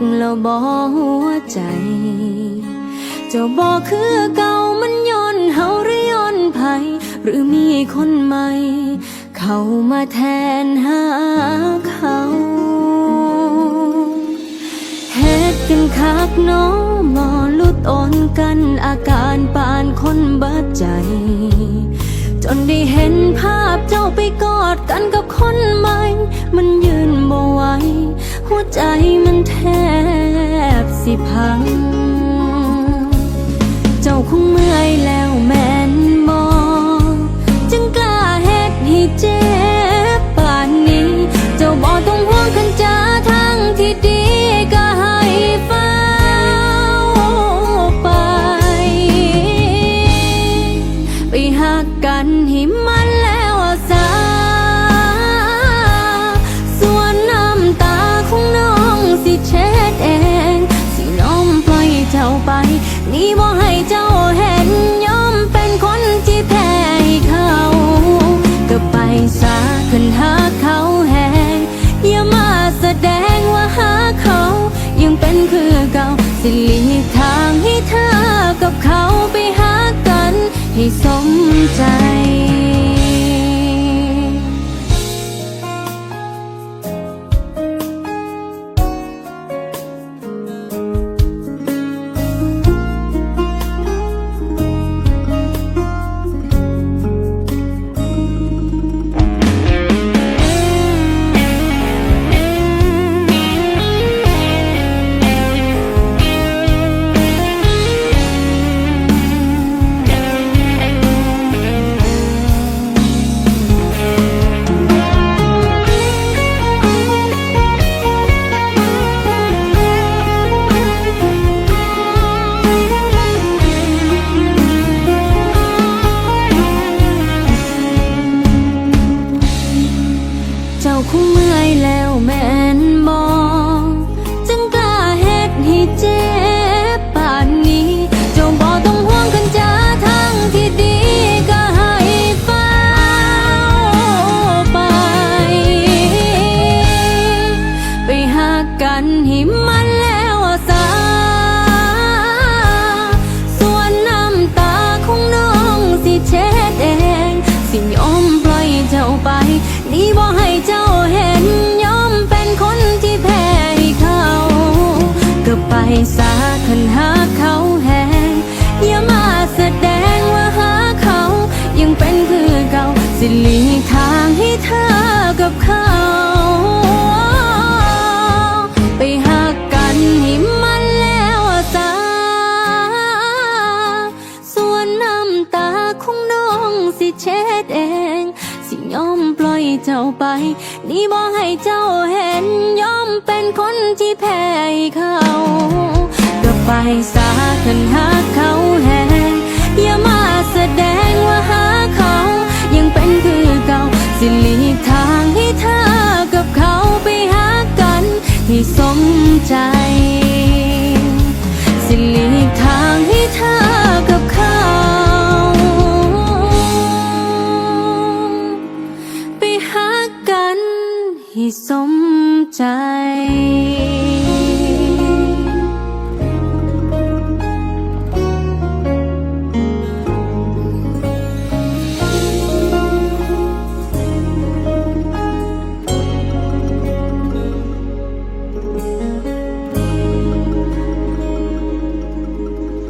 บ่หัวใจ เจ้าบอกคือเก่ามันย้อนเฮาหรือย้อนไผหรือมีคนใหม่ เข้ามาแทนหาเขาเฮ็ดกันคักน้อมอลุดอ่อนกันอาการปานคนเบิดใจ จนได้เห็นภาพเจ้าไปกอดกันกับคนใหม่มันย หัวใจมันแทบสิพัง เจ้าคงเมื่อยแล้วแม่นบอจึงกล้าเฮ็ดให้เจ็บป่านนี้ เจ้าบอกต้องห่วงกันจ้าทางที่ดีก็ให้เฝ้าไป ไปหักกันให้มัน องสิเช็ดเอง สิน้องปล่อยเจ้าไป นี่บ่ให้เจ้าเห็นยอมเป็นคนที่แพ้เขาก็ไปซาคันหาเขาแหงอย่ามาแสดงว่าหาเขา ยังเป็นคือเก่าสิหลีกทางให้เธอกับเขาไปหากัน ให้สมใจ บ่ให้เจ้าเห็นยอมเป็นคนที่แพ้ให้เขา ก็ไปซาคันหาเขาแหงอย่ามาแสดงว่าหาเขา ยังเป็นคือเก่าสิลีทางให้เธอกับเขาไปหากันให้มันแล้วซาส่วนน้ำตาของน้องสิเช็ด สิยอมปล่อยเจ้าไป นี่บอกให้เจ้าเห็นยอมเป็นคนที่แพ้เขาก็ไปซาคันหาเขาแหงอย่ามาแสดงว่าหาเขา ยังเป็นคือเก่าสิหลีกทางให้เธอกับเขาไปหากัน ให้สมใจ สมใจ